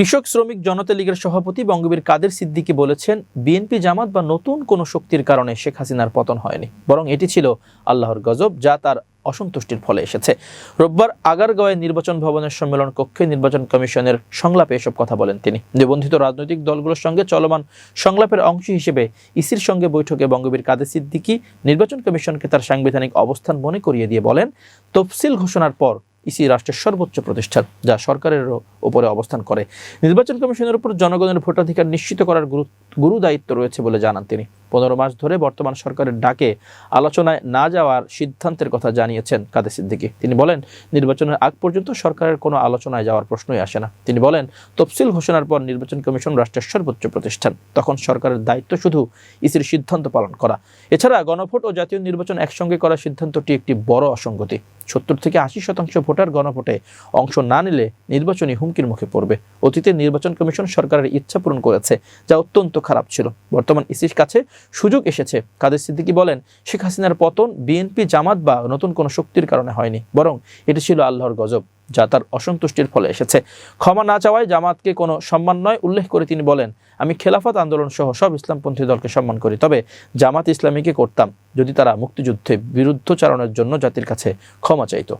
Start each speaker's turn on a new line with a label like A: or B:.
A: কৃষক শ্রমিক জনতা লীগের সভাপতি বঙ্গবীর কাদের সিদ্দিকী বলেছেন, বিএনপি জামাত বা নতুন কোনো শক্তির কারণে শেখ হাসিনার পতন হয়নি, বরং এটি ছিল আল্লাহর গজব যা তার অসন্তুষ্টির ফলে এসেছে। রোববার আগারগাঁওয়ে নির্বাচন ভবনের সম্মেলন কক্ষে নির্বাচন কমিশনের সংলাপে এসব কথা বলেন তিনি। নিবন্ধিত রাজনৈতিক দলগুলোর সঙ্গে চলমান সংলাপের অংশ হিসেবে ইসির সঙ্গে বৈঠকে বঙ্গবীর কাদের সিদ্দিকী নির্বাচন কমিশনকে তার সাংবিধানিক অবস্থান মনে করিয়ে দিয়ে বলেন, তফসিল ঘোষণার পর ইসি রাষ্ট্রের সর্বোচ্চ প্রতিষ্ঠান, যা সরকারেরও উপরে অবস্থান করে। নির্বাচন কমিশনের উপর জনগণের ভোটাধিকার নিশ্চিত করার গুরু গুরু দায়িত্ব রয়েছে বলে জানান তিনি। পনেরো মাস ধরে বর্তমান সরকারের ডাকে আলোচনায় না যাওয়ার সিদ্ধান্তের কথা জানিয়েছেন কাদের সিদ্দিকী। তিনি বলেন, নির্বাচনের আগ পর্যন্ত সরকারের কোনো আলোচনায় যাওয়ার প্রশ্নই আসে না। তিনি বলেন, তফসিল ঘোষণার পর নির্বাচন কমিশন রাষ্ট্রের সর্বোচ্চ প্রতিষ্ঠান। তখন সরকারের দায়িত্ব শুধু ইসির সিদ্ধান্ত পালন করা। এছাড়া গণভোট ও জাতীয় নির্বাচন একসঙ্গে করার সিদ্ধান্তটি একটি বড় অসঙ্গতি। সত্তর থেকে আশি শতাংশ ভোটার গণভোটে অংশ না নিলে নির্বাচনী হুমকির মুখে পড়বে। অতীতে নির্বাচন কমিশন সরকারের ইচ্ছা পূরণ করেছে, যা অত্যন্ত খারাপ ছিল। বর্তমান ইসির কাছে সুযোগ এসেছে। কাদের সিদ্দিকী বলেন, শেখ হাসিনার পতন বিএনপি জামাত বা নতুন কোনো শক্তির কারণে হয়নি, বরং এটি ছিল আল্লাহর গজব। যা তার অসন্তুষ্টির ফলে এসেছে। ক্ষমা না চাওয়ায় জামাতকে কোনো সম্মান নয়, উল্লেখ করে তিনি বলেন, আমি খেলাফত আন্দোলন সহ সব ইসলামপন্থী দলকে সম্মান করি, তবে জামাত ইসলামীকে করতাম যদি তারা মুক্তিযুদ্ধে বিরুদ্ধচারণের জন্য জাতির কাছে ক্ষমা চাইতো।